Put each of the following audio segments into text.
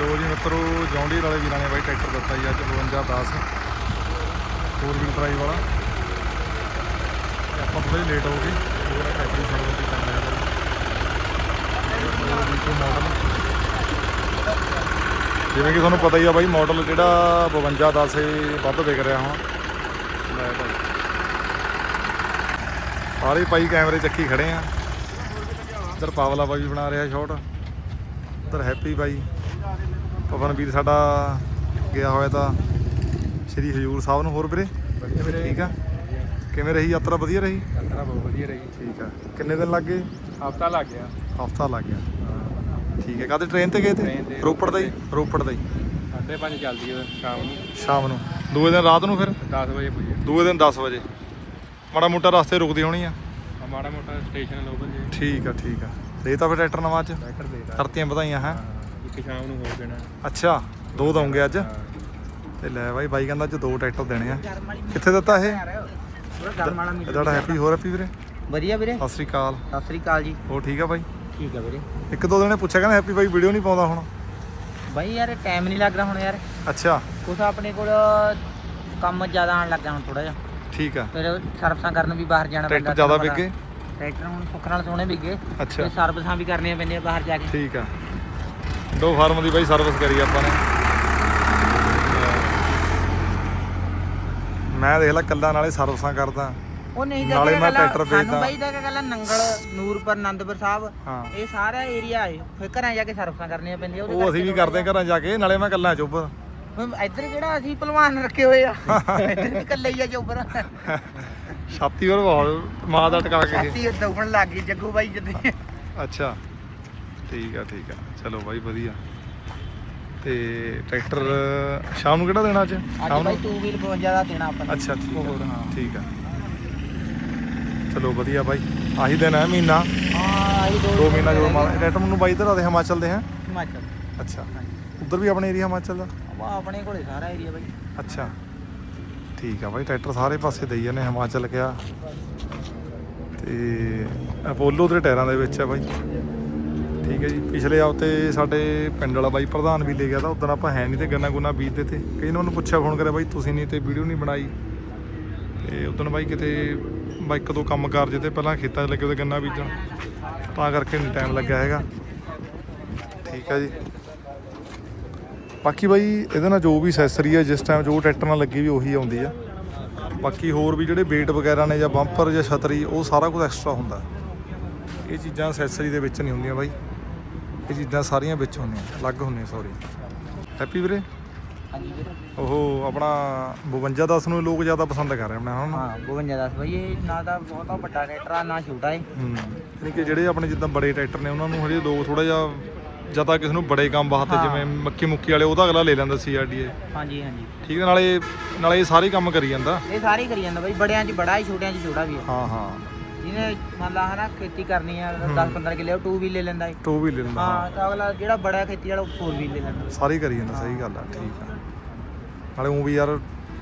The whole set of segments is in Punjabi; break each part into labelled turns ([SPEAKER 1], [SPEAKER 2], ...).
[SPEAKER 1] ਲੋ ਜੀ ਮਿੱਤਰੋ ਜੌਂਡੀਰ ਵਾਲੇ ਵੀਰਾਂ ਨੇ ਬਾਈ ਟਰੈਕਟਰ ਦਿੱਤਾ ਜੀ ਅੱਜ 52 10 ਫੋਰ ਵੀਲ ਡਰਾਈਵ ਵਾਲਾ। ਆਪਾਂ ਥੋੜੇ ਲੇਟ ਹੋ ਗਏ। ਉਹਦਾ ਟਰੈਕਟਰ ਦੀ ਸਰਵਿਸ ਤੇ ਚੱਲ ਰਿਹਾ ਜਿਵੇਂ ਕਿ ਤੁਹਾਨੂੰ ਪਤਾ ਹੀ ਆ ਬਾਈ ਮਾਡਲ ਜਿਹੜਾ 52 10 ਇਹ ਵੱਧ ਵਿਕ ਰਿਹਾ ਹੁਣ। ਲੈ ਭਾਈ ਸਾਰੇ ਭਾਈ ਕੈਮਰੇ ਚੱਕੀ ਖੜੇ ਆ। ਇੱਧਰ ਪਾਵਲਾ ਬਾਈ ਬਣਾ ਰਿਹਾ ਸ਼ਾਟ ਇੱਧਰ ਹੈਪੀ ਬਾਈ। ਪਵਨ ਵੀਰ ਸਾਡਾ ਗਿਆ ਹੋਇਆ ਤਾਂ ਸ਼੍ਰੀ ਹਜੂਰ ਸਾਹਿਬ ਨੂੰ ਹੋਰ ਵੀਰੇ। ਠੀਕ ਆ। ਕਿਵੇਂ ਰਹੀ ਯਾਤਰਾ? ਵਧੀਆ ਰਹੀ?
[SPEAKER 2] ਯਾਤਰਾ ਬਹੁਤ ਵਧੀਆ ਰਹੀ।
[SPEAKER 1] ਠੀਕ ਆ। ਕਿੰਨੇ ਦਿਨ ਲੱਗ ਗਏ?
[SPEAKER 2] ਹਫਤਾ ਲੱਗ ਗਿਆ।
[SPEAKER 1] ਹਫਤਾ ਲੱਗ ਗਿਆ। ਠੀਕ ਹੈ। ਕਾਹਦੇ ਟ੍ਰੇਨ ਤੇ ਗਏ ਤੇ? ਰੋਪੜ ਦਾ ਹੀ? ਰੋਪੜ ਦਾ ਹੀ।
[SPEAKER 2] ਸਾਢੇ ਪੰਜ ਚੱਲਦੀ ਹੈ ਸ਼ਾਮ ਨੂੰ।
[SPEAKER 1] ਸ਼ਾਮ ਨੂੰ। ਦੂਏ ਦਿਨ ਰਾਤ ਨੂੰ ਫਿਰ?
[SPEAKER 2] 10 ਵਜੇ ਪੁੱਜੇ।
[SPEAKER 1] ਦੂਏ ਦਿਨ 10 ਵਜੇ। ਮਾੜਾ ਮੋਟਾ ਰਸਤੇ ਰੁਕਦੀ ਹੋਣੀ ਆ।
[SPEAKER 2] ਮਾੜਾ ਮੋਟਾ ਸਟੇਸ਼ਨ ਲੋਕਲ ਜੇ।
[SPEAKER 1] ਠੀਕ ਆ ਠੀਕ ਆ। ਦੇ ਤਾਂ ਫਿਰ ਟਰੈਕਟਰ ਨਵਾਂ ਅੱਜ
[SPEAKER 2] ਟਰੈਕਟਰ ਦੇ ਦਾ
[SPEAKER 1] ਕਰਤੀਆਂ ਵਧਾਈਆਂ ਹੈ।
[SPEAKER 2] ਇੱਕ ਸ਼ਾਮ ਨੂੰ ਹੋਰ ਦੇਣਾ
[SPEAKER 1] ਅੱਛਾ ਦੋ ਦਊਂਗੇ ਅੱਜ?
[SPEAKER 2] ਹਾਂ।
[SPEAKER 1] ਤੇ ਲੈ ਬਾਈ ਬਾਈ ਕਹਿੰਦਾ ਅੱਜ ਦੋ ਟਰੈਕਟਰ ਦੇਣੇ ਆ। ਕਿੱਥੇ ਦਿੱਤਾ ਇਹ? ਇਹ ਤੁਹਾਡਾ ਹੈਪੀ ਹੋਰ ਹੈਪੀ ਵੀਰੇ?
[SPEAKER 3] ਵਧੀਆ ਵੀਰੇ।
[SPEAKER 1] ਸਤਿ ਸ੍ਰੀ ਅਕਾਲ।
[SPEAKER 3] ਸਤਿ ਸ੍ਰੀ ਅਕਾਲ ਜੀ।
[SPEAKER 1] ਹੋਰ ਠੀਕ ਆ ਬਾਈ?
[SPEAKER 3] ਠੀਕ ਆ ਵੀਰੇ।
[SPEAKER 1] ਇੱਕ ਦੋ ਦਿਨੇ ਪੁੱਛਿਆ ਕਹਿੰਦਾ ਹੈਪੀ ਬਾਈ ਵੀਡੀਓ ਨਹੀਂ ਪਾਉਂਦਾ ਹੁਣ।
[SPEAKER 3] ਬਾਈ ਯਾਰ ਟਾਈਮ ਨਹੀਂ ਲੱਗ ਰਿਹਾ ਹੁਣ ਯਾਰ।
[SPEAKER 1] ਅੱਛਾ।
[SPEAKER 3] ਕੁਛ ਆਪਣੇ ਕੋਲ ਕੰਮ ਜ਼ਿਆਦਾ ਆਣ ਲੱਗਾ ਹੁਣ ਥੋੜਾ ਜਿਹਾ।
[SPEAKER 1] ਠੀਕ ਆ।
[SPEAKER 3] ਫਿਰ ਸਰਵਿਸਾਂ ਕਰਨ ਵੀ ਬਾਹਰ ਜਾਣਾ
[SPEAKER 1] ਟਰੈਕਟਰ ਜ਼ਿਆਦਾ
[SPEAKER 3] ਪਤਾ। ਟਰੈਕਟਰ ਹੁਣ ਸੁੱਖ ਨਾਲ ਸੋਹਣੇ ਵਿਕੇ
[SPEAKER 1] ਅੱਛਾ।
[SPEAKER 3] ਤੇ ਸਰਵਿਸਾਂ ਵੀ ਕਰਨੀਆਂ ਪੈਂਦੀਆਂ ਬਾਹਰ ਜਾ ਕੇ।
[SPEAKER 1] ਠੀਕ ਆ। ਦੋ ਫਾਰਮ ਦੀ ਬਾਈ ਸਰਵਿਸ ਕਰੀ ਆਪਾਂ ਨੇ। ਮੈਂ ਦੇਖ ਲੈ ਕੱਲਾ ਨਾਲੇ ਸਰਵਿਸਾਂ ਕਰਦਾ।
[SPEAKER 3] ਉਹ ਨਹੀਂ
[SPEAKER 1] ਨਾਲੇ ਮੈਂ ਟਰੈਕਟਰ ਵੇਚਦਾ।
[SPEAKER 3] ਬਾਈ ਦਾ ਗੱਲ ਨੰਗਲ ਨੂਰਪੁਰ ਆਨੰਦਪੁਰ ਸਾਹਿਬ ਇਹ ਸਾਰਾ ਏਰੀਆ ਹੈ। ਫਿਰ ਘਰਾਂ ਜਾ ਕੇ ਸਰਵਿਸਾਂ ਕਰਨੀਆਂ ਪੈਂਦੀਆਂ
[SPEAKER 1] ਉਹ ਅਸੀਂ ਵੀ ਕਰਦੇ ਘਰਾਂ ਜਾ ਕੇ ਨਾਲੇ ਮੈਂ ਕੱਲਾ ਚੁੱਪ
[SPEAKER 3] ਹੁਣ ਇੱਧਰ ਕਿਹੜਾ ਅਸੀਂ ਪਹਿਲਵਾਨ ਰੱਖੇ ਹੋਏ ਆ? ਇੱਧਰ ਵੀ ਇਕੱਲੇ ਹੀ ਆ ਚੋਬਰ
[SPEAKER 1] ਛਾਤੀ ਹੋਰ ਬਹੁਤ ਮਾਂ ਦਾ ਟਕਾ ਕੇ।
[SPEAKER 3] ਛਾਤੀ ਦੁਖਣ ਲੱਗ ਗਈ ਜੱਗੂ ਬਾਈ ਜਦੇ
[SPEAKER 1] ਅੱਛਾ। ਠੀਕ ਆ ਠੀਕ ਆ। ਚਲੋ ਬਾਈ ਵਧੀਆ। ਤੇ ਟਰੈਕਟਰ ਸ਼ਾਮ ਨੂੰ ਕਿਹੜਾ ਦੇਣਾ ਅੱਜ?
[SPEAKER 3] ਅੱਜ
[SPEAKER 1] ਸ਼ਾਮ
[SPEAKER 3] ਬਾਈ
[SPEAKER 1] ਨੂੰ
[SPEAKER 3] 2 ਵੀਲ 52 ਦਾ ਦੇਣਾ ਆਪਾਂ ਨੇ।
[SPEAKER 1] ਅੱਛਾ ਠੀਕ
[SPEAKER 3] ਹੋਰ,
[SPEAKER 1] ਆ
[SPEAKER 3] ਹਾਂ।
[SPEAKER 1] ਠੀਕ ਆ। ਚਲੋ ਵਧੀਆ ਬਾਈ। ਆਹੀ ਦਿਨ ਹੈ ਮਹੀਨਾ।
[SPEAKER 3] ਹਾਂ ਆਹੀ ਦੋ
[SPEAKER 1] ਦੋ ਮਹੀਨਾ ਜੋ ਟਰੈਕਟਰ ਮੈਨੂੰ ਬਾਈ ਇਧਰ ਆਦੇ ਹਿਮਾਚਲ ਦੇ ਹੈ?
[SPEAKER 3] ਹਿਮਾਚਲ।
[SPEAKER 1] ਅੱਛਾ। ਉਧਰ ਵੀ ਆਪਣੇ ਏਰੀਆ ਹਿਮਾਚਲ ਦਾ?
[SPEAKER 3] ਆ ਆਪਣੇ ਕੋਲੇ ਸਾਰਾ ਏਰੀਆ ਬਾਈ।
[SPEAKER 1] ਅੱਛਾ। ਠੀਕ ਆ ਬਾਈ ਟਰੈਕਟਰ ਸਾਰੇ ਪਾਸੇ ਦੇਈ ਜਾਂਦੇ ਹਿਮਾਚਲ ਗਿਆ ਤੇ ਅਪੋਲੋ ਦੇ ਟਾਇਰਾਂ ਦੇ ਵਿੱਚ ਹੈ ਬਾਈ। ਠੀਕ ਹੈ ਜੀ। ਪਿਛਲੇ ਹਫ਼ਤੇ ਸਾਡੇ ਪਿੰਡ ਵਾਲਾ ਬਾਈ ਪ੍ਰਧਾਨ ਵੀ ਲੈ ਗਿਆ ਤਾਂ ਉਦੋਂ ਆਪਾਂ ਹੈ ਨਹੀਂ ਤੇ ਗੰਨਾ ਗੁੰਨਾ ਬੀਜਦੇ ਤੇ। ਕਈ ਨੇ ਉਹਨੂੰ ਪੁੱਛਿਆ ਫੋਨ ਕਰਿਆ, ਬਾਈ ਤੁਸੀਂ ਨਹੀਂ ਤੇ ਵੀਡੀਓ ਨਹੀਂ ਬਣਾਈ? ਤੇ ਉਦੋਂ ਬਾਈ ਕਿਤੇ ਬਾਈ ਇੱਕ ਕੰਮ ਕਰ ਜੇ ਤੇ ਪਹਿਲਾਂ ਖੇਤਾਂ 'ਚ ਲੱਗੇ ਉਹਦੇ ਗੰਨਾ ਬੀਜਣ। ਤਾਂ ਕਰਕੇ ਨਹੀਂ ਟਾਈਮ ਲੱਗਿਆ ਹੈਗਾ। ਠੀਕ ਹੈ ਜੀ। ਬਾਕੀ ਬਾਈ ਇਹਦੇ ਨਾਲ ਜੋ ਵੀ ਅਸੈਸਰੀ ਹੈ ਜਿਸ ਟਾਈਮ ਜੋ ਟਰੈਕਟਰ ਨਾਲ ਲੱਗੀ ਵੀ ਉਹੀ ਆਉਂਦੀ ਆ। ਬਾਕੀ ਹੋਰ ਵੀ ਜਿਹੜੇ ਵੇਟ ਵਗੈਰਾ ਨੇ ਜਾਂ ਬੰਪਰ ਜਾਂ ਛਤਰੀ, ਉਹ ਸਾਰਾ ਕੁਝ ਐਕਸਟਰਾ ਹੁੰਦਾ। ਇਹ ਚੀਜ਼ਾਂ ਅਸੈਸਰੀ ਦੇ ਵਿੱਚ ਨਹੀਂ ਹੁੰਦੀਆਂ ਬਾਈ। ਇਹ ਚੀਜ਼ਾਂ ਸਾਰੀਆਂ ਵਿੱਚ ਹੁੰਦੀਆਂ ਅਲੱਗ ਹੁੰਦੀਆਂ ਸੌਰੀ ਹੈਪੀ ਵੀਰੇ?
[SPEAKER 3] ਹਾਂਜੀ ਵੀਰੇ।
[SPEAKER 1] ਉਹ ਆਪਣਾ 52 10 ਨੂੰ ਲੋਕ ਜ਼ਿਆਦਾ ਪਸੰਦ ਕਰ ਰਹੇ ਆਪਣੇ ਹੁਣ
[SPEAKER 3] ਹਾਂ 52 ਦੱਸ ਬਾਈ ਇਹ ਨਾ ਤਾਂ ਬਹੁਤਾ ਵੱਡਾ ਟਰੈਕਟਰ ਆ ਨਾ ਛੋਟਾ ਏ।
[SPEAKER 1] ਹੂੰ ਯਾਨੀ ਕਿ ਜਿਹੜੇ ਆਪਣੇ ਜਿੱਦਾਂ ਬੜੇ ਟਰੈਕਟਰ ਨੇ ਉਹਨਾਂ ਨੂੰ ਹਜੇ ਲੋਕ ਥੋੜਾ ਜਿਹਾ ਜਾਂ ਤਾਂ ਕਿਸੇ ਨੂੰ ਬੜੇ ਕੰਮ ਵਾਸਤੇ। ਜਿਵੇਂ ਮੱਕੀ ਮੁੱਕੀ ਵਾਲੇ ਉਹਦਾ ਅਗਲਾ ਲੈ ਲੈਂਦਾ ਸੀਆਰਡੀਏ
[SPEAKER 3] ਹਾਂਜੀ ਹਾਂਜੀ।
[SPEAKER 1] ਠੀਕ ਹੈ ਨਾਲੇ ਨਾਲੇ ਇਹ ਸਾਰੇ ਕੰਮ ਕਰੀ ਜਾਂਦਾ।
[SPEAKER 3] ਇਹ ਸਾਰੇ ਕਰੀ ਜਾਂਦਾ ਬਾਈ ਬੜਿਆਂ 'ਚ ਬੜਾ ਹੀ ਛੋਟਿਆਂ 'ਚ ਛੋਟਾ ਵੀ ਹਾਂ
[SPEAKER 1] ਹਾਂ।
[SPEAKER 3] ਜਿਹਨੇ ਮੰਨ ਲਾ ਹਨਾ ਖੇਤੀ ਕਰਨੀ ਆ 10 15 ਕਿੱਲੇ ਉਹ 2 ਵੀ ਲੈ ਲੈਂਦਾ ਏ।
[SPEAKER 1] ਟੂ ਵੀ ਲੈ ਲੈਂਦਾ ਹਾਂ
[SPEAKER 3] ਹਾਂ ਤਾਂ ਅਗਲਾ ਜਿਹੜਾ ਬੜਾ ਖੇਤੀ ਵਾਲਾ ਉਹ 4 ਵੀ ਲੈ ਲੈਂਦਾ।
[SPEAKER 1] ਸਾਰੇ ਕਰੀ ਜਾਂਦਾ ਸਹੀ ਗੱਲ ਆ ਠੀਕ ਆ। ਨਾਲੇ ਉਹ ਵੀ ਯਾਰ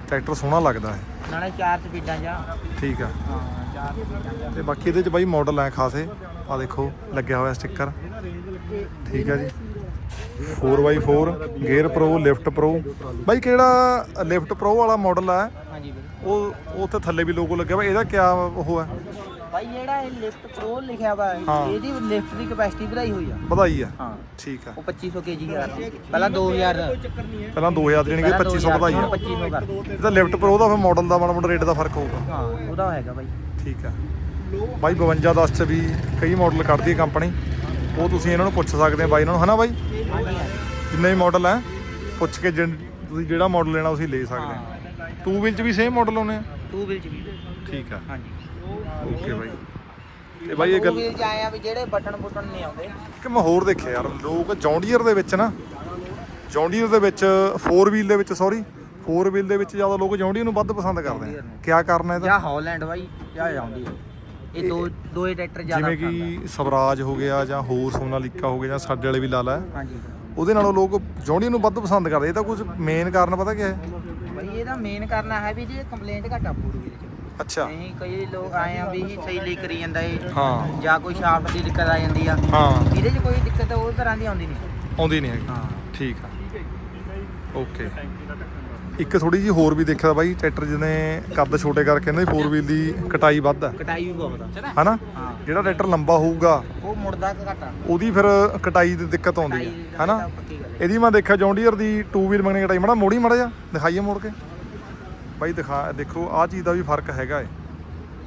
[SPEAKER 1] ਟਰੈਕਟਰ ਸੋਹਣਾ ਲੱਗਦਾ ਹੈ
[SPEAKER 3] ਨਾਲੇ ਚਾਰ ਸਪੀਡਾਂ ਜਾਂ
[SPEAKER 1] ਠੀਕ ਆ।
[SPEAKER 3] ਹਾਂ ਚਾਰ ਸਪੀਡਾਂ
[SPEAKER 1] ਤੇ ਬਾਕੀ ਇਹਦੇ ਚ ਬਾਈ ਮਾਡਲ ਐ ਖਾਸੇ। ਆ ਦੇਖੋ ਲੱਗਿਆ ਹੋਇਆ ਸਟicker ਠੀਕ ਆ ਜੀ। 4x4 gear pro lift pro ਬਾਈ ਕਿਹੜਾ ਲਿਫਟ ਪ੍ਰੋ ਵਾਲਾ ਮਾਡਲ ਆ?
[SPEAKER 3] ਹਾਂਜੀ ਵੀਰੇ
[SPEAKER 1] ਉਹ ਉੱਥੇ ਥੱਲੇ ਵੀ ਲੋਗੋ ਲੱਗਿਆ ਵਾ। ਇਹਦਾ ਕਿਆ ਉਹ ਹੈ
[SPEAKER 3] ਬਾਈ ਜਿਹੜਾ ਇਹ ਲਿਫਟ ਪ੍ਰੋ ਲਿਖਿਆ ਵਾ
[SPEAKER 1] ਹਾਂ।
[SPEAKER 3] ਇਹਦੀ ਲਿਫਟ ਦੀ ਕਪੈਸਿਟੀ ਵਧਾਈ ਹੋਈ ਆ।
[SPEAKER 1] ਵਧਾਈ ਆ।
[SPEAKER 3] ਹਾਂ।
[SPEAKER 1] ਠੀਕ ਆ।
[SPEAKER 3] ਉਹ 2500 ਕੇਜੀ ਕਰ ਪਹਿਲਾਂ 2000 ਦਾ।
[SPEAKER 1] ਪਹਿਲਾਂ 2000 ਦੇਣੀ ਕਿ 2500 ਵਧਾਈ ਆ।
[SPEAKER 3] 2500 ਕਰ
[SPEAKER 1] ਇਹਦਾ ਲਿਫਟ ਪ੍ਰੋ ਦਾ ਫਿਰ ਮਾਡਲ ਦਾ ਮਾੜਾ ਮੋਟਾ ਰੇਟ ਦਾ ਫ਼ਰਕ ਹੋਊਗਾ।
[SPEAKER 3] ਹਾਂ ਉਹਦਾ ਹੈਗਾ ਬਾਈ।
[SPEAKER 1] ਠੀਕ ਆ। ਬਾਈ 52 10 ਚ ਵੀ ਕਈ ਮਾਡਲ ਕੱਢਦੀ ਹੈ ਕੰਪਨੀ ਉਹ ਤੁਸੀਂ ਇਹਨਾਂ ਨੂੰ ਪੁੱਛ ਸਕਦੇ ਆ ਬਾਈ ਇਹਨਾਂ ਨੂੰ ਹਨਾ ਬਾਈ?
[SPEAKER 3] ਹਾਂਜੀ।
[SPEAKER 1] ਜਿੰਨੇ ਵੀ ਮਾਡਲ ਹੈ ਪੁੱਛ ਕੇ ਜਿਨ- ਤੁਸੀਂ ਜਿਹੜਾ ਮਾਡਲ ਲੈਣਾ ਤੁਸੀਂ ਲੈ ਸਕਦੇ ਆ। ਟੂ ਵੀਲ ਚ ਵੀ ਸੇਮ ਮਾਡਲ ਆਉਣੇ ਆ?
[SPEAKER 3] ਟੂ ਵੀਲ ਚ ਵੀ।
[SPEAKER 1] ਠੀਕ ਆ।
[SPEAKER 3] ਹਾਂਜੀ।
[SPEAKER 1] ਓਕੇ ਬਾਈ। ਤੇ ਬਾਈ ਇਹ ਗੱਲ
[SPEAKER 3] ਚ ਆਏ ਆ ਵੀ ਜਿਹੜੇ ਬਟਨ ਬੁਟਨ ਨਹੀਂ ਆਉਂਦੇ।
[SPEAKER 1] ਕਿ ਮੈਂ ਹੋਰ ਦੇਖਿਆ ਯਾਰ ਲੋਕ ਜੌਂਡੀਅਰ ਦੇ ਵਿੱਚ ਨਾ ਜੌਂਡੀਅਰ ਦੇ ਵਿੱਚ 4 ਵੀਲ ਦੇ ਵਿੱਚ ਸੌਰੀ 4 ਵੀਲ ਦੇ ਵਿੱਚ ਜ਼ਿਆਦਾ ਲੋਕ ਜੌਂਡੀਅਰ ਨੂੰ ਵੱਧ ਪਸੰਦ ਕਰਦੇ ਆ। ਕਿਆ ਕਾਰਨ ਇਹਦਾ?
[SPEAKER 3] ਜਾਂ ਹਾਲੈਂਡ ਬਾਈ ਜਾਂ ਜਾਂਦੀ ਇਹ ਦੋ ਦੋ ਹੀ ਟਰੈਕਟਰ ਜ਼ਿਆਦਾ
[SPEAKER 1] ਜਿਵੇਂ ਕਿ ਸਵਰਾਜ ਹੋ ਗਿਆ ਜਾਂ ਹੋਰ ਸੋਨਾਲੀਕਾ ਹੋ ਗਿਆ ਜਾਂ ਸਾਡੇ ਵਾਲੇ ਵੀ ਲਾ ਲਾ।
[SPEAKER 3] ਹਾਂਜੀ।
[SPEAKER 1] ਉਹਦੇ ਨਾਲੋਂ ਲੋਕ ਜੌਂਡੀਅਰ ਨੂੰ ਵੱਧ ਪਸੰਦ ਕਰਦੇ ਇਹ ਤਾਂ ਕੁਝ ਮੇਨ ਕਾਰਨ ਪਤਾ ਕੀ ਹੈ?
[SPEAKER 3] ਬਾਈ ਇਹਦਾ ਮੇਨ ਕਰਨਾ ਹੈ ਵੀ ਜੀ ਕੰਪਲੇਂਟ ਘੱਟ ਆ ਪੂਰੀ ਵੀਲ ਚ
[SPEAKER 1] ਅੱਛਾ।
[SPEAKER 3] ਨਹੀਂ ਕਈ ਲੋਕ ਆਏ ਆ ਵੀ ਸਹੀ ਲਈ ਕਰੀ ਜਾਂਦਾ ਏ
[SPEAKER 1] ਹਾਂ।
[SPEAKER 3] ਜਾਂ ਕੋਈ ਸ਼ਾਫਟ ਦੀ ਦਿੱਕਤ ਆ ਜਾਂਦੀ ਆ।
[SPEAKER 1] ਹਾਂ।
[SPEAKER 3] ਇਹਦੇ 'ਚ ਕੋਈ ਦਿੱਕਤ ਉਹ ਤਰ੍ਹਾਂ ਦੀ ਆਉਂਦੀ ਨਹੀਂ।
[SPEAKER 1] ਆਉਂਦੀ ਨਹੀਂ ਹੈਗੀ।
[SPEAKER 3] ਹਾਂ।
[SPEAKER 1] ਠੀਕ ਆ। ਓਕੇ। ਇੱਕ ਥੋੜੀ ਜੀ ਹੋਰ ਵੀ ਦੇਖਿਆ ਬਾਈ ਟਰੈਕਟਰ ਜਿਹਨੇ ਕੱਦ ਛੋਟੇ ਕਰਕੇ ਇਹਨਾਂ ਦੀ 4 ਵੀਲ ਦੀ ਕਟਾਈ ਵੱਧ ਆ।
[SPEAKER 3] ਕਟਾਈ ਵੀ ਬਹੁਤ ਆ।
[SPEAKER 1] ਹਨਾ?
[SPEAKER 3] ਹਾਂ।
[SPEAKER 1] ਜਿਹੜਾ ਟਰੈਕਟਰ ਲੰਬਾ ਹੋਊਗਾ
[SPEAKER 3] ਉਹ ਮੁੜਦਾ ਘਟਾ
[SPEAKER 1] ਉਹਦੀ ਫਿਰ ਕਟਾਈ ਦੀ ਦਿੱਕਤ ਆਉਂਦੀ ਹੈ ਹਨਾ? ਇਹਦੀ ਮੈਂ ਦੇਖਿਆ ਜੌਂਡੀਅਰ ਦੀ 2 ਵੀਲ ਮੰਗਣੀ ਕਟਾਈ ਮੜਾ ਮੋੜੀ ਮੜਾ ਜਾ ਦਿਖਾਈਏ ਮੋੜ ਕੇ। ਬਾਈ ਦਿਖਾ, ਦੇਖੋ, ਆਹ ਚੀਜ਼ ਦਾ ਵੀ ਫ਼ਰਕ ਹੈਗਾ ਏ।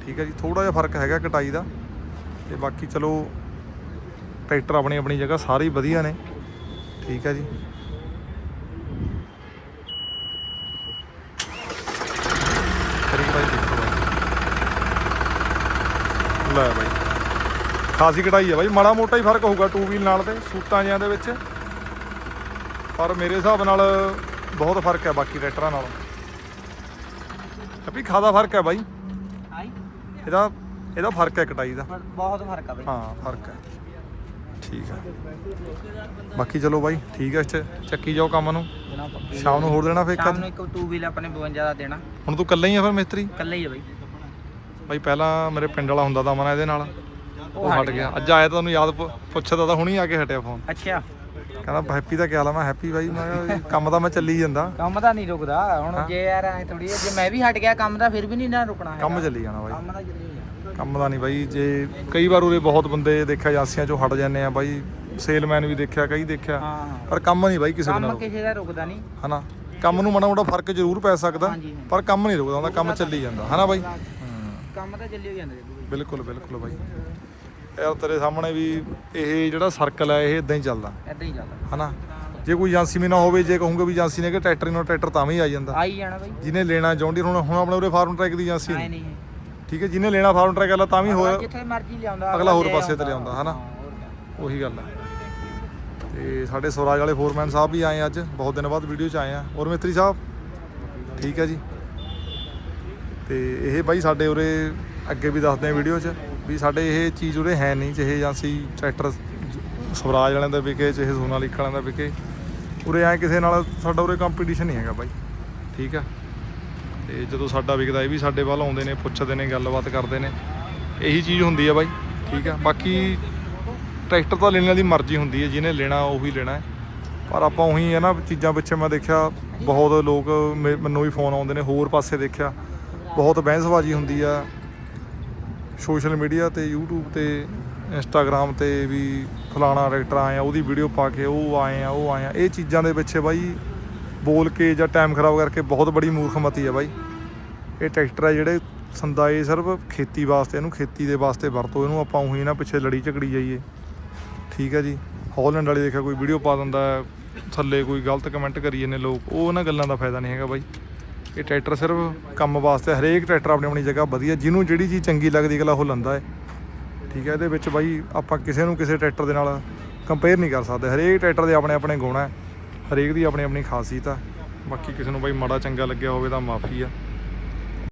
[SPEAKER 1] ਠੀਕ ਹੈ ਜੀ ਥੋੜਾ ਜਿਹਾ ਫ਼ਰਕ ਹੈਗਾ ਕਟਾਈ ਦਾ। ਤੇ ਬਾਕੀ ਚਲੋ, ਟਰੈਕਟਰ ਆਪਣੀ ਆਪਣੀ ਜਗ੍ਹਾ ਸਾਰੇ ਹੀ ਵਧੀਆ ਨੇ। ਠੀਕ ਹੈ ਜੀ। ਕਰੀ ਬਾਈ ਲੈ ਬਾਈ। ਖਾਸੀ ਕਟਾਈ ਹੈ ਬਾਈ, ਮਾੜਾ ਮੋਟਾ ਹੀ ਫ਼ਰਕ ਹੋਊਗਾ ਟੂ ਵੀਲ ਨਾਲ ਤੇ, ਸੂਟਾਂ ਜਿਆਂ ਦੇ ਵਿੱਚ। ਪਰ ਮੇਰੇ ਹਿਸਾਬ ਨਾਲ ਬਹੁਤ ਫ਼ਰਕ ਹੈ ਬਾਕੀ ਟਰੈਕਟਰਾਂ ਨਾਲੋਂ। ਕਪੀ ਖਾਦਾ ਫ਼ਰਕ ਹੈ ਬਾਈ।
[SPEAKER 3] ਆਈ?
[SPEAKER 1] ਇਹਦਾ ਇਹਦਾ ਫ਼ਰਕ ਹੈ ਕਟਾਈ ਦਾ।
[SPEAKER 3] ਬਹੁਤ ਫ਼ਰਕ ਆ ਬਈ।
[SPEAKER 1] ਹਾਂ ਫ਼ਰਕ ਹੈ। ਠੀਕ ਹੈ। ਬਾਕੀ ਚਲੋ ਬਾਈ ਠੀਕ ਹੈ ਚ- ਚੱਕੀ ਜਾਓ ਕੰਮ ਨੂੰ। ਸ਼ਾਮ ਨੂੰ ਹੋਰ ਦੇਣਾ ਫੇਰ
[SPEAKER 3] ਸ਼ਾਮ ਨੂੰ ਇੱਕ 2 ਵੀਲ ਆਪਣੇ 52 ਦਾ ਦੇਣਾ।
[SPEAKER 1] ਹੁਣ ਤੂੰ ਇਕੱਲਾ ਹੀ ਆ ਫਿਰ ਮਿਸਤਰੀ?
[SPEAKER 3] ਇਕੱਲੇ ਹੀ ਆ ਬਈ।
[SPEAKER 1] ਬਾਈ ਪਹਿਲਾਂ ਮੇਰੇ ਪਿੰਡ ਵਾਲਾ ਹੁੰਦਾ ਤਾਂ ਮਨਾ ਇਹਦੇ ਨਾਲ। ਉਹ ਹਟ ਗਿਆ। ਅੱਜ ਆਇਆ ਤਾਂ ਤੁਹਾਨੂੰ ਯਾਦ ਪੁੱਛਦਾ ਤਾਂ ਹੁਣੀ ਆ ਕੇ ਹਟਿਆ ਫੋਨ
[SPEAKER 3] ਅੱਛਾ।
[SPEAKER 1] ਕਹਿੰਦਾ ਹੈਪੀ ਦਾ ਕੀ ਹਾਲ ਆ ਮੈਂ ਹੈਪੀ ਬਾਈ ਮੈਂ ਕਿਹਾ ਵੀ ਕੰਮ ਤਾਂ ਮੈਂ ਚੱਲੀ ਜਾਂਦਾ।
[SPEAKER 3] ਕੰਮ ਤਾਂ ਨਹੀਂ ਰੁਕਦਾ ਹੁਣ ਜੇ ਯਾਰ ਐ ਥੋੜੀ ਜੇ ਮੈਂ ਵੀ ਹਟ ਗਿਆ ਕੰਮ ਤਾਂ ਫਿਰ ਵੀ ਨਹੀਂ ਨਾ ਰੁਕਣਾ ਹੈਗਾ।
[SPEAKER 1] ਕੰਮ ਚੱਲੀ ਜਾਣਾ ਬਾਈ।
[SPEAKER 3] ਕੰਮ ਤਾਂ
[SPEAKER 1] ਦਾ ਨਹੀਂ ਬਾਈ ਜੇ ਕਈ ਵਾਰ ਉਰੇ ਬਹੁਤ ਬੰਦੇ ਦੇਖਿਆ ਏਜੰਸੀਆਂ ਚੋਂ ਹਟ ਜਾਂਦੇ ਆ ਬਾਈ ਸੇਲਮੈਨ ਵੀ ਦੇਖਿਆ ਕਈ ਦੇਖਿਆ।
[SPEAKER 3] ਹਾਂ ਹਾਂ।
[SPEAKER 1] ਪਰ ਕੰਮ ਨਹੀਂ ਬਾਈ ਕਿਸੇ ਦੇ
[SPEAKER 3] ਕੰਮ
[SPEAKER 1] ਨਾਲ।
[SPEAKER 3] ਕਿਸੇ ਦਾ ਰੁਕਦਾ ਨਹੀਂ।
[SPEAKER 1] ਹਨਾ? ਕੰਮ ਨੂੰ ਮਾੜਾ ਮੋਟਾ ਫ਼ਰਕ ਜ਼ਰੂਰ ਪੈ ਸਕਦਾ
[SPEAKER 3] ਹਾਂਜੀ, ਹਾਂਜੀ।
[SPEAKER 1] ਪਰ ਕੰਮ ਨਹੀਂ ਰੁਕਦਾ ਹੁੰਦਾ ਕੰਮ ਚੱਲੀ ਜਾਂਦਾ। ਹਨਾ ਬਾਈ?
[SPEAKER 3] ਕੰਮ ਤਾਂ ਚੱਲੀ ਹੋ ਜਾਂਦਾ ਜੀ।
[SPEAKER 1] ਬਿਲਕੁਲ ਬਿਲਕੁਲ ਬਾਈ। ਯਾਰ ਤੇਰੇ ਸਾਹਮਣੇ ਵੀ ਇਹ ਜਿਹੜਾ ਸਰਕਲ ਹੈ ਇਹ ਇਦਾਂ ਹੀ ਚੱਲਦਾ।
[SPEAKER 3] ਏਦਾਂ ਹੀ ਚੱਲਦਾ।
[SPEAKER 1] ਹਨਾ? ਜੇ ਕੋਈ ਏਜੰਸੀ ਵੀ ਨਾ ਹੋਵੇ ਜੇ ਕਹੂੰਗੇ ਵੀ ਏਜੰਸੀ ਨੇ ਕਿ ਟਰੈਕਟਰ ਨੂੰ ਟਰੈਕਟਰ ਤਾਂ ਵੀ ਆ ਜਾਂਦਾ।
[SPEAKER 3] ਆਈ ਜਾਣਾ ਬਈ।
[SPEAKER 1] ਜਿਹਨੇ ਲੈਣਾ ਜੌਂਡੀਰ ਹੁਣ ਹੁਣ ਆਪਣੇ ਉਰੇ ਫਾਰਮ ਟਰੈਕ ਦੀ ਏਜੰਸੀ
[SPEAKER 3] ਐ
[SPEAKER 1] ਨਹੀਂ
[SPEAKER 3] ਹੈ
[SPEAKER 1] ਠੀਕ ਹੈ ਜਿਹਨੇ ਲੈਣਾ ਫਾਰਮ ਟਰੈਕ ਵਾਲਾ ਤਾਂ ਵੀ ਹੋਰ
[SPEAKER 3] ਜਿੱਥੇ ਮਰਜ਼ੀ ਲਿਆਉਂਦਾ
[SPEAKER 1] ਅਗਲਾ ਹੋਰ ਪਾਸੇ ਤੇ ਲਿਆਉਂਦਾ, ਹਨਾ? ਉਹੀ ਗੱਲ ਹੈ। ਤੇ ਸਾਡੇ ਸਵਰਾਜ ਵਾਲੇ ਫੋਰਮੈਨ ਸਾਹਿਬ ਵੀ ਆਏ ਅੱਜ। ਬਹੁਤ ਦਿਨ ਬਾਅਦ ਵੀਡੀਓ 'ਚ ਆਏ ਆ। ਔਰ ਮਿਸਤਰੀ ਸਾਹਿਬ? ਠੀਕ ਹੈ ਜੀ। ਤੇ ਇਹ ਬਾਈ ਸਾਡੇ ਉਰੇ ਅੱਗੇ ਵੀ ਦੱਸਦੇ ਆ ਵੀਡੀਓ 'ਚ। ਵੀ ਸਾਡੇ ਇਹ ਚੀਜ਼ ਉਰੇ ਹੈ ਨਹੀਂ ਚਾਹੇ ਏਜੰਸੀ ਟਰੈਕਟਰ ਸਵਰਾਜ ਵਾਲਿਆਂ ਦਾ ਵਿਕੇ ਚਾਹੇ ਸੋਨਾਲੀਕਾ ਵਾਲਿਆਂ ਦਾ ਵਿਕੇ। ਉਰੇ ਐ ਕਿਸੇ ਨਾਲ ਸਾਡਾ ਉਰੇ ਕੰਪੀਟੀਸ਼ਨ ਨਹੀਂ ਹੈਗਾ ਬਾਈ, ਠੀਕ ਆ? ਤੇ ਜਦੋਂ ਸਾਡਾ ਵਿਕਦਾ ਇਹ ਵੀ ਸਾਡੇ ਵੱਲ ਆਉਂਦੇ ਨੇ, ਪੁੱਛਦੇ ਨੇ, ਗੱਲਬਾਤ ਕਰਦੇ ਨੇ। ਇਹੀ ਚੀਜ਼ ਹੁੰਦੀ ਆ ਬਾਈ, ਠੀਕ ਆ? ਬਾਕੀ ਟਰੈਕਟਰ ਤਾਂ ਲੈਣ ਦੀ ਮਰਜ਼ੀ ਹੁੰਦੀ ਹੈ ਜਿਹਨੇ ਲੈਣਾ ਉਹੀ ਲੈਣਾ ਹੈ। ਪਰ ਆਪਾਂ ਉਹੀ ਹੈ ਨਾ, ਚੀਜ਼ਾਂ ਪਿੱਛੇ ਮੈਂ ਦੇਖਿਆ, ਬਹੁਤ ਲੋਕ ਮੇ- ਮੈਨੂੰ ਵੀ ਫੋਨ ਆਉਂਦੇ ਨੇ, ਹੋਰ ਪਾਸੇ ਦੇਖਿਆ। ਬਹੁਤ ਬਹਿਸਬਾਜ਼ੀ ਹੁੰਦੀ ਆ। ਸੋਸ਼ਲ ਮੀਡੀਆ ਤੇ YouTube ਤੇ, Instagram ਤੇ ਵੀ ਫਲਾਣਾ ਟਰੈਕਟਰ ਆਏ ਆ, ਉਹਦੀ ਵੀਡੀਓ ਪਾ ਕੇ ਉਹ ਆਏ ਆ, ਉਹ ਆਏ ਆ। ਇਹ ਚੀਜ਼ਾਂ ਦੇ ਪਿੱਛੇ ਬਾਈ ਬੋਲ ਕੇ ਜਾਂ ਟਾਈਮ ਖਰਾਬ ਕਰਕੇ ਬਹੁਤ ਬੜੀ ਮੂਰਖਮਤੀ ਹੈ ਬਾਈ। ਇਹ ਟਰੈਕਟਰ ਆ ਜਿਹੜੇ ਸੰਦਾ ਇਹ ਸਿਰਫ ਖੇਤੀ ਵਾਸਤੇ, ਇਹਨੂੰ ਖੇਤੀ ਦੇ ਵਾਸਤੇ ਵਰਤੋ, ਇਹਨੂੰ ਆਪਾਂ ਉਹੀ ਨਾ ਪਿੱਛੇ ਲੜੀ ਝਗੜੀ ਜਾਈਏ। ਠੀਕ ਹੈ ਜੀ। ਹੌਲੈਂਡ ਵਾਲੀ ਦੇਖਿਆ ਕੋਈ ਵੀਡੀਓ ਪਾ ਦਿੰਦਾ, ਥੱਲੇ ਕੋਈ ਗਲਤ ਕਮੈਂਟ ਕਰੀ ਜਾਂਦੇ ਲੋਕ, ਉਹ ਉਹਨਾਂ ਗੱਲਾਂ ਦਾ ਫਾਇਦਾ ਨਹੀਂ ਹੈਗਾ ਬਾਈ। ਇਹ ਟਰੈਕਟਰ ਸਿਰਫ ਕੰਮ ਵਾਸਤੇ ਹਰੇਕ ਟਰੈਕਟਰ ਆਪਣੀ ਆਪਣੀ ਜਗ੍ਹਾ ਵਧੀਆ, ਜਿਹਨੂੰ ਜਿਹੜੀ ਚੀਜ਼ ਚੰਗੀ ਲੱਗਦੀ ਅਗਲਾ ਉਹ ਲੰਦਾ ਹੈ। ਠੀਕ ਹੈ, ਇਹਦੇ ਵਿੱਚ ਬਾਈ ਆਪਾਂ ਕਿਸੇ ਨੂੰ ਕਿਸੇ ਟਰੈਕਟਰ ਦੇ ਨਾਲ ਕੰਪੇਅਰ ਨਹੀਂ ਕਰ ਸਕਦੇ। ਹਰੇਕ ਟਰੈਕਟਰ ਦੇ ਆਪਣੇ ਆਪਣੇ ਗੁਣ ਹੈ, ਹਰੇਕ ਦੀ ਆਪਣੀ ਆਪਣੀ ਖਾਸੀਅਤ ਆ। ਬਾਕੀ ਕਿਸੇ ਨੂੰ ਬਾਈ ਮਾੜਾ ਚੰਗਾ ਲੱਗਿਆ ਹੋਵੇ ਤਾਂ ਮਾਫੀ ਆ।